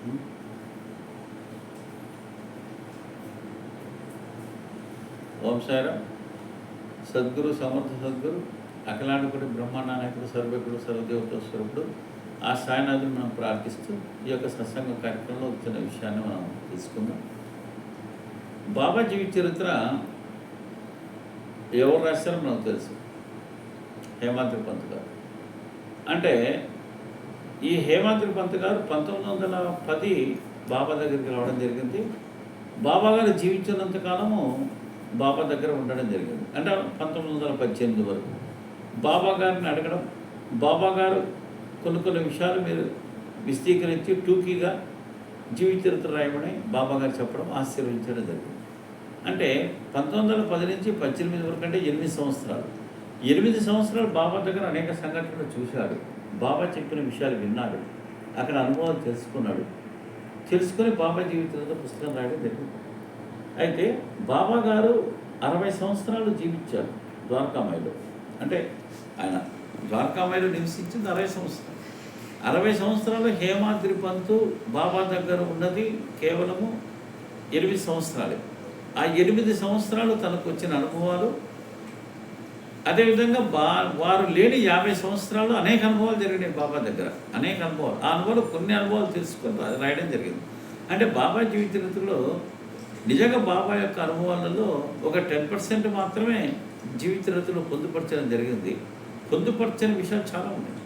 ఓం సద్గురు సమర్థ సద్గురు అఖిలాండకుడి బ్రహ్మాండాయకుడు సర్వకుడు సర్వదేవత స్వరూపుడు ఆ సాయినాథుని మనం ప్రార్థిస్తూ ఈ యొక్క సత్సంగ కార్యక్రమంలో వచ్చిన విషయాన్ని మనం తీసుకుందాం. బాబా జీవిత చరిత్ర ఎవరు రాశారో మనకు తెలుసు. హేమాద్రి పంత్ గారు. అంటే ఈ హేమాద్రి పంత్ గారు పంతొమ్మిది వందల పది బాబా దగ్గరికి రావడం జరిగింది. బాబా గారు జీవించినంత కాలము బాబా దగ్గర ఉండడం జరిగింది. అంటే పంతొమ్మిది వందల పద్దెనిమిది వరకు. బాబా గారిని అడగడం బాబా గారు కొన్ని కొన్ని విషయాలు మీరు విస్తీకరించి టూకీగా జీవిత చరిత్ర రాయమని బాబా గారు చెప్పడం ఆశీర్వదించడం జరిగింది. అంటే పంతొమ్మిది వందల పది నుంచి పద్దెనిమిది వరకు అంటే ఎనిమిది సంవత్సరాలు. ఎనిమిది సంవత్సరాలు బాబా దగ్గర అనేక సంఘటనలు చూశాడు. బాబా చెప్పిన విషయాలు విన్నాడు. అక్కడ అనుభవాలు తెలుసుకున్నాడు. తెలుసుకొని బాబా జీవితంలో పుస్తకం రాయడం జరిగింది. అయితే బాబా గారు అరవై సంవత్సరాలు జీవించారు ద్వారకామాయిలో. అంటే ఆయన ద్వారకామాయిలో నివసించింది అరవై సంవత్సరాలు. అరవై సంవత్సరాలు హేమాద్రి పంతు బాబా దగ్గర ఉన్నది కేవలము ఎనిమిది సంవత్సరాలే. ఆ ఎనిమిది సంవత్సరాలు తనకు వచ్చిన అనుభవాలు అదేవిధంగా బా వారు లేని యాభై సంవత్సరాలు అనేక అనుభవాలు జరిగినాయి బాబా దగ్గర. అనేక అనుభవాలు. ఆ అనుభవాలు కొన్ని అనుభవాలు తెలుసుకొని రాయడం జరిగింది. అంటే బాబా జీవిత చరిత్రలో నిజంగా బాబా యొక్క అనుభవాలలో ఒక టెన్ పర్సెంట్ మాత్రమే జీవిత చరిత్రలో పొందుపరచడం జరిగింది. పొందుపరచని విషయాలు చాలా ఉన్నాయి.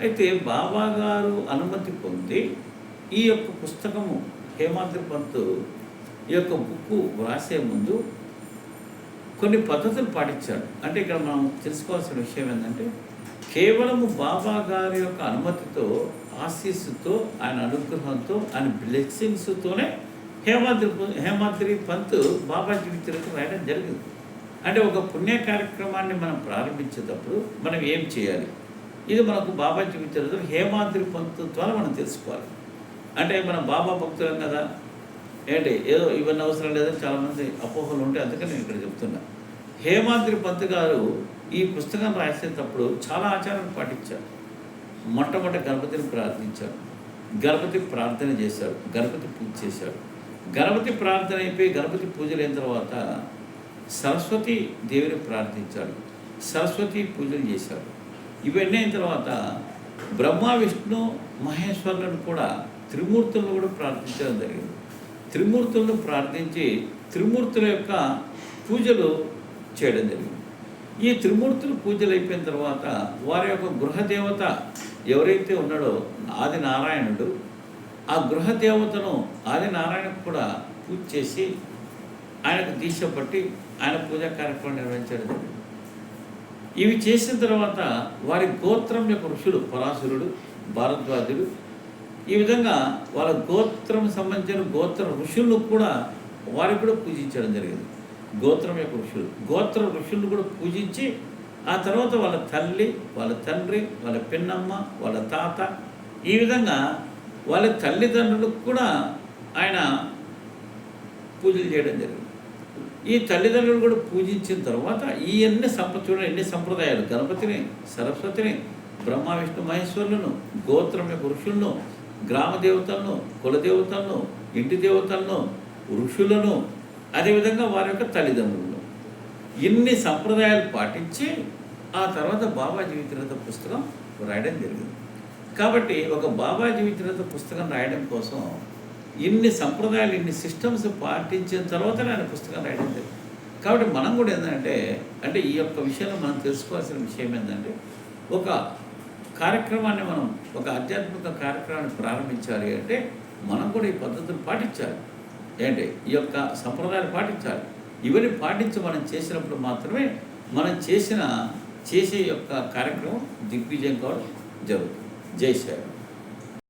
అయితే బాబా గారు అనుమతి పొంది ఈ యొక్క పుస్తకము హేమాద్రి పంత్ ఈ యొక్క బుక్ వ్రాసే ముందు కొన్ని పద్ధతులు పాటించాడు అంటే ఇక్కడ మనం తెలుసుకోవాల్సిన విషయం ఏంటంటే కేవలము బాబా గారి యొక్క అనుమతితో ఆశీస్సుతో ఆయన అనుగ్రహంతో ఆయన బ్లెస్సింగ్స్తోనే హేమాద్రి హేమాద్రి పంత్ బాబా జీవిత రాయడం జరిగింది. అంటే ఒక పుణ్య కార్యక్రమాన్ని మనం ప్రారంభించేటప్పుడు మనం ఏం చేయాలి? ఇది మనకు బాబా జీవిత హేమాద్రి పంత్ ద్వారా మనం తెలుసుకోవాలి. అంటే మనం బాబా భక్తులం కదా. ఏంటి? ఏదో ఇవన్నీ అవసరం లేదని చాలామంది అపోహలు ఉంటాయి అందుకని నేను ఇక్కడ చెప్తున్నా. హేమాద్రి పంత్ గారు ఈ పుస్తకం రాసేటప్పుడు చాలా ఆచారం పాటించారు. మొట్టమొదటి గణపతిని ప్రార్థించారు. గణపతి ప్రార్థన చేశారు. గణపతి పూజ చేశాడు గణపతి ప్రార్థన అయిపోయి గణపతి పూజలు అయిన తర్వాత సరస్వతి దేవిని ప్రార్థించాడు సరస్వతి పూజలు చేశాడు ఇవన్నీ అయిన తర్వాత బ్రహ్మ విష్ణు మహేశ్వరులను కూడా త్రిమూర్తులను కూడా ప్రార్థించడం జరిగింది. త్రిమూర్తులను ప్రార్థించి త్రిమూర్తుల యొక్క పూజలు చేయడం జరిగింది. ఈ త్రిమూర్తులు పూజలు అయిపోయిన తర్వాత వారి యొక్క గృహదేవత ఎవరైతే ఉన్నాడో ఆది నారాయణుడు ఆ గృహదేవతను ఆది నారాయణకు కూడా పూజ చేసి ఆయనకు దీక్ష పట్టి ఆయన పూజా కార్యక్రమం నిర్వహించడం జరిగింది. ఇవి చేసిన తర్వాత వారి గోత్రం యొక్క ఋషులు పరాశురుడు భారద్వాజుడు ఈ విధంగా వాళ్ళ గోత్రం సంబంధించిన గోత్ర ఋషులను కూడా వారికి కూడా పూజించడం జరిగింది. గోత్రం యొక్క ఋషులు. గోత్ర ఋషులను కూడా పూజించి ఆ తర్వాత వాళ్ళ తల్లి వాళ్ళ తండ్రి వాళ్ళ పిన్నమ్మ వాళ్ళ తాత ఈ విధంగా వాళ్ళ తల్లిదండ్రులకు కూడా ఆయన పూజలు చేయడం జరిగింది. ఈ తల్లిదండ్రులు కూడా పూజించిన తర్వాత ఈ అన్ని సంప్ర చూడండి ఎన్ని సంప్రదాయాలు గణపతిని సరస్వతిని బ్రహ్మ విష్ణు మహేశ్వరులను గోత్రం యొక్క ఋషులను గ్రామ దేవతలను కులదేవతలను ఇంటి దేవతలను ఋషులను అదేవిధంగా వారి యొక్క తల్లిదండ్రులు. ఇన్ని సంప్రదాయాలు పాటించి ఆ తర్వాత బాబా జీవితరత పుస్తకం రాయడం జరిగింది. కాబట్టి ఒక బాబా జీవితరత పుస్తకం రాయడం కోసం ఇన్ని సంప్రదాయాలు ఇన్ని సిస్టమ్స్ పాటించిన తర్వాత ఆయన పుస్తకం రాయడం జరిగింది. కాబట్టి మనం కూడా ఏంటంటే అంటే ఈ యొక్క విషయంలో మనం తెలుసుకోవాల్సిన విషయం ఏంటంటే ఒక కార్యక్రమాన్ని మనం ఒక ఆధ్యాత్మిక కార్యక్రమాన్ని ప్రారంభించాలి అంటే మనం కూడా ఈ పద్ధతులు పాటించాలి. ఏంటి? ఈ యొక్క సంప్రదాయాలు పాటించాలి. ఇవన్నీ పాటించి మనం చేసినప్పుడు మాత్రమే మనం చేసిన చేసే యొక్క కార్యక్రమం దిగ్విజయం కావడం జరుగుతుంది. జై శ్రీరామ్.